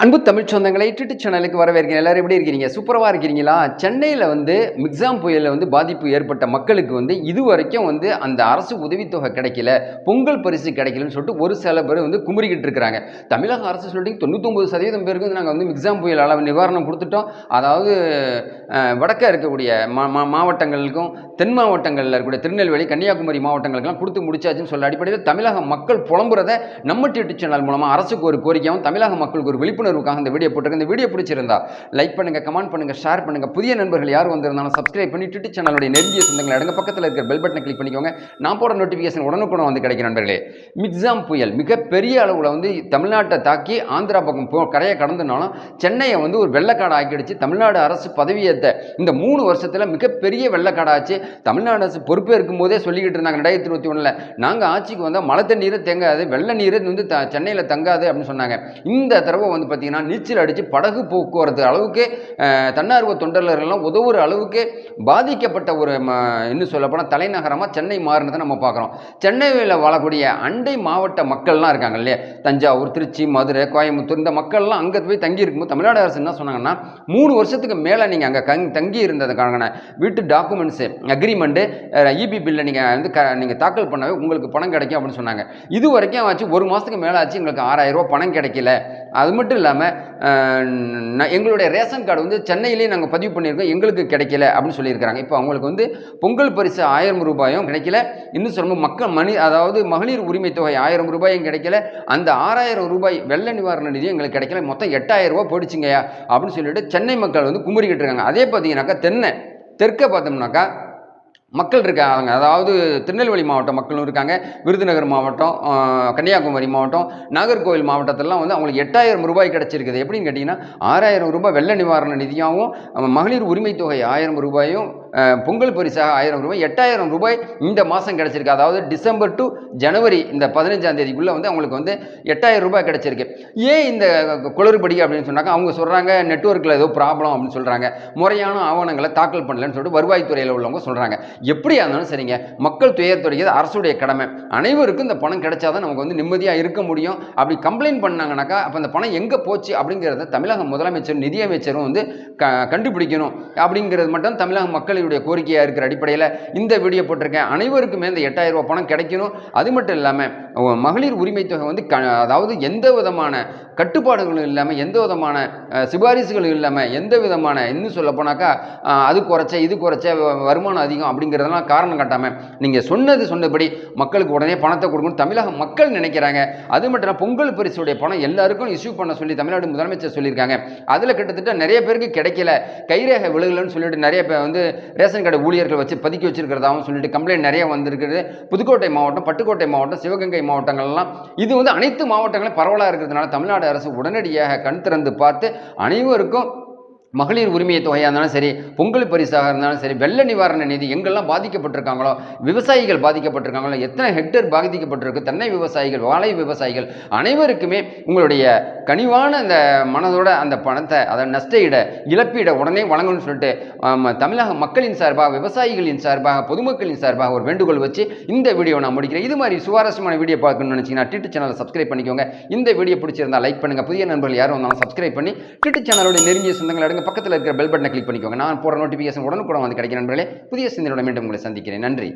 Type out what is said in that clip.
அன்பு தமிழ் சொந்தங்களை டிட்டு சேனலுக்கு வரவேற்கிறேன். எல்லாரும் எப்படி இருக்கிறீங்க சூப்பராக இருக்கிறீங்களா சென்னையில் வந்து மிக்ஸாம் புயலில் வந்து பாதிப்பு ஏற்பட்ட மக்களுக்கு வந்து இது வரைக்கும் வந்து அந்த அரசு உதவித்தொகை கிடைக்கல பொங்கல் பரிசு கிடைக்கலன்னு சொல்லிட்டு ஒரு சில பேர் வந்து குமுறிக்கிட்டு இருக்கிறாங்க. தமிழக அரசு சொல்லிட்டு தொண்ணூத்தொம்பது சதவீதம் பேருக்கு வந்து நாங்கள் வந்து மிக்ஸாம் புயல் அளவு நிவாரணம் கொடுத்துட்டோம். அதாவது வடக்க இருக்கக்கூடிய மா மா- மாவட்டங்களுக்கும் தென் மாவட்டங்களில் இருக்கக்கூடிய திருநெல்வேலி கன்னியாகுமரி மாவட்டங்களுக்கெல்லாம் கொடுத்து முடிச்சாச்சுன்னு சொல்ல அடிப்படையில் தமிழக மக்கள் புலம்புறத நம்ம டியூட்டி சேனல் மூலமாக அரசுக்கு ஒரு கோரிக்கையாகவும் தமிழக மக்களுக்கு ஒரு விழிப்புணர்வு விழிப்புணர்வுக்காக இந்த வீடியோ போட்டிருக்கேன் இந்த வீடியோ பிடிச்சிருந்தா லைக் பண்ணுங்கள் கமெண்ட் பண்ணுங்க ஷேர் பண்ணுங்கள் புதிய நண்பர்கள் யார் வந்திருந்தாலும் சப்ஸ்கிரைப் பண்ணி ட்விட்டர் சேனலுடைய நெருங்கிய சொந்தங்கள் அடங்க பக்கத்தில் இருக்கிற பெல் பட்டனை கிளிக் பண்ணிக்கோங்க. நான் போட நோட்டிஃபிகேஷன் உடனுக்குடன் வந்து கிடைக்கும் நண்பர்களே. மிக்ஸாம் புயல் மிகப்பெரிய அளவில் வந்து தமிழ்நாட்டை தாக்கி ஆந்திரா பக்கம் போ கரையை கடந்துனாலும் சென்னையை வந்து ஒரு வெள்ளக்காடு ஆக்கிடுச்சு. தமிழ்நாடு அரசு பதவியேற்ற இந்த மூணு வருஷத்தில் மிகப்பெரிய வெள்ளக்காடாச்சு தமிழ்நாடு அரசு பொறுப்பேற்கும் போதே சொல்லிக்கிட்டு இருந்தாங்க ரெண்டாயிரத்தி இருபத்தி ஒன்றில் நாங்கள் ஆட்சிக்கு வந்தால் மழை தண்ணீரை தேங்காது வெள்ள நீர் வந்து த சென்னையில் தங்காது அப்படின்னு சொன்னாங்க. இந்த தடவை வந்து பார்த்தீங்கன்னா நீச்சல் அடித்து படகு போக்குவரத்து அளவுக்கு தன்னார்வ தொண்டர்களெல்லாம் உதவுற அளவுக்கு பாதிக்கப்பட்ட ஒரு ம, இன்னும் சொல்லப்போனால் தலைநகரமாக சென்னை மாறினதை நம்ம பார்க்குறோம். சென்னையில் வாழக்கூடிய அண்டை மாவட்ட மக்கள்லாம் இருக்காங்க இல்லையா? தஞ்சாவூர் திருச்சி மதுரை கோயம்புத்தூர் இந்த மக்கள்லாம் அங்கே போய் தங்கி இருக்கும்போது தமிழ்நாடு அரசு என்ன சொன்னாங்கன்னா மூணு வருஷத்துக்கு மேலே நீங்கள் அங்கே கங் தங்கி இருந்ததுக்கான வீட்டு டாக்குமெண்ட்ஸு அக்ரிமெண்ட்டு இபி பில்லை நீங்கள் வந்து க நீங்கள் தாக்கல் பண்ணவே உங்களுக்கு பணம் கிடைக்கும் அப்படின்னு சொன்னாங்க. இது வரைக்கும் ஆச்சு ஒரு மாதத்துக்கு மேலே ஆச்சு எங்களுக்கு ஆறாயிரம் ரூபாய் பணம் கிடைக்கல. அது மட்டும் இல்லை இல்லாமல் எங்களுடைய ரேஷன் கார்டு வந்து சென்னையிலேயே நாங்கள் பதிவு பண்ணியிருக்கோம். எங்களுக்கு கிடைக்கல அப்படின்னு சொல்லியிருக்கிறாங்க. இப்போ அவங்களுக்கு வந்து பொங்கல் பரிசு ஆயிரம் ரூபாயும் கிடைக்கல. இன்னும் சொல்லணும் மக்கள் மணி அதாவது மகளிர் உரிமை தொகை ஆயிரம் ரூபாயும் கிடைக்கல. அந்த ஆறாயிரம் ரூபாய் வெள்ள நிவாரண நிதியும் எங்களுக்கு கிடைக்கல. மொத்தம் எட்டாயிரம் ரூபாய் போயிடுச்சுங்கய்யா அப்படின்னு சொல்லிட்டு சென்னை மக்கள் வந்து குமுறிக்கிட்டு இருக்காங்க. அதே பார்த்தீங்கன்னாக்கா தென்னை தெற்க பார்த்தோம்னாக்கா மக்கள் இருக்காங்க. அதாவது திருநெல்வேலி மாவட்ட மக்களும் இருக்காங்க. விருதுநகர் மாவட்டம் கன்னியாகுமரி மாவட்டம் நாகர்கோவில் மாவட்டத்திலலாம் வந்து அவங்களுக்கு எட்டாயிரம் ரூபாய் கிடச்சிருக்குது. எப்படின்னு கேட்டிங்கன்னா ஆறாயிரம் ரூபாய் வெள்ள நிவாரண நிதியாகவும் மகளிர் உரிமை தொகை ஆயிரம் ரூபாயும் பொங்கல் பரிசாக ஆயிரம் ரூபாய் எட்டாயிரம் ரூபாய் இந்த மாதம் கிடச்சிருக்கு. அதாவது டிசம்பர் டு ஜனவரி இந்த பதினஞ்சாம் தேதிக்குள்ளே வந்து அவங்களுக்கு வந்து எட்டாயிரம் ரூபாய் கிடச்சிருக்கு. ஏன் இந்த குளறுபடி அப்படின்னு சொன்னாக்கா அவங்க சொல்கிறாங்க நெட்வொர்க்கில் ஏதோ ப்ராப்ளம் அப்படின்னு சொல்கிறாங்க முறையான ஆவணங்களை தாக்கல் பண்ணலன்னு சொல்லிட்டு வருவாய்த்துறையில் உள்ளவங்க சொல்கிறாங்க எப்படியா இருந்தாலும் சரிங்க மக்கள் துயர் அரசுடைய கடமை. அனைவருக்கும் இந்த பணம் கிடைச்சாதான் நமக்கு வந்து நிம்மதியாக இருக்க முடியும். அப்படி கம்ப்ளைண்ட் பண்ணாங்கனாக்கா அப்போ அந்த பணம் எங்கே போச்சு அப்படிங்கிறத தமிழக முதலமைச்சர் நிதியமைச்சரும் வந்து க கண்டுபிடிக்கணும். அப்படிங்கிறது மட்டும் தமிழக மக்களுடைய கோரிக்கையாக இருக்கிற அடிப்படையில் இந்த வீடியோ போட்டிருக்கேன். அனைவருக்குமே இந்த எட்டாயிரம் ரூபாய் பணம் கிடைக்கணும். அது மட்டும் இல்லாமல் மகளிர் உரிமை தொகை வந்து க அதாவது எந்த விதமான கட்டுப்பாடுகளும் இல்லாமல் எந்த விதமான சிபாரிசுகளும் இல்லாமல் எந்த விதமான இன்னும் சொல்ல போனாக்கா அது குறைச்ச இது குறைச்ச வ- வருமானம் அதிகம் அப்படிங்கிறதெல்லாம் காரணம் காட்டாமல் நீங்கள் சொன்னது சொன்னபடி மக்களுக்கு உடனே பணத்தை கொடுக்கணும் தமிழக மக்கள் நினைக்கிறாங்க. அது மட்டும் இல்லாமல் பொங்கல் பரிசுடைய பணம் எல்லாருக்கும் இஷ்யூ பண்ண சொல்லி தமிழ்நாடு முதலமைச்சர் சொல்லியிருக்காங்க. அதில் கிட்டத்தட்ட நிறைய பேருக்கு கிடைக்கல. கைரேகை விழுகலன்னு சொல்லிட்டு நிறைய பேர் வந்து ரேஷன் கடை ஊழியர்கள் வச்சு பதுக்கி வச்சிருக்கிறதாவும் சொல்லிட்டு கம்ப்ளைண்ட் நிறைய வந்திருக்குது. புதுக்கோட்டை மாவட்டம் பட்டுக்கோட்டை மாவட்டம் சிவகங்கை மாவட்டங்கள்லாம். இது வந்து அனைத்து மாவட்டங்களும் பரவலாக இருக்கிறதுனால தமிழ்நாடு அரசு உடனடியாக கண் திறந்து பார்த்து அனைவருக்கும் மகளிர் உரிமையை தொகையாக இருந்தாலும் சரி பொங்கல் பரிசாக இருந்தாலும் சரி வெள்ள நிவாரண நிதி எங்கெல்லாம் பாதிக்கப்பட்டிருக்காங்களோ விவசாயிகள் பாதிக்கப்பட்டிருக்காங்களோ எத்தனை ஹெக்டேர் பாதிக்கப்பட்டிருக்கு தென்னை விவசாயிகள் வாழை விவசாயிகள் அனைவருக்குமே உங்களுடைய கனிவான அந்த மனதோட அந்த பணத்தை அதை நஷ்டஈட இழப்பீடை உடனே வழங்கணும்னு சொல்லிட்டு தமிழக மக்களின் சார்பாக விவசாயிகளின் சார்பாக பொதுமக்களின் சார்பாக ஒரு வேண்டுகோள் வச்சு இந்த வீடியோ நான் முடிக்கிறேன். இது மாதிரி சுவாரஸ்யமான வீடியோ பார்க்கணும்னு நினச்சிங்கன்னா டிட்டு சேனலை சப்ஸ்கிரைப் பண்ணிக்கோங்க. இந்த வீடியோ பிடிச்சிருந்தா லைக் பண்ணுங்கள் புதிய நண்பர்கள் யாரும் வந்தாலும் சப்ஸ்கிரைப் பண்ணி டிட்டு சேனலோட நெருங்கிய சொந்தங்கள் எடுங்க. பக்கத்தில் இருக்கிற பெல் பட்டனை கிளிக் பண்ணிக்கோங்க. நான் போகிற நோட்டிஃபிகேஷன் உடனுக்குடன் வந்து கிடைக்கிற நண்பர்களே. புதிய சிந்தனையோட மீண்டும் உங்களை சந்திக்கிறேன். நன்றி.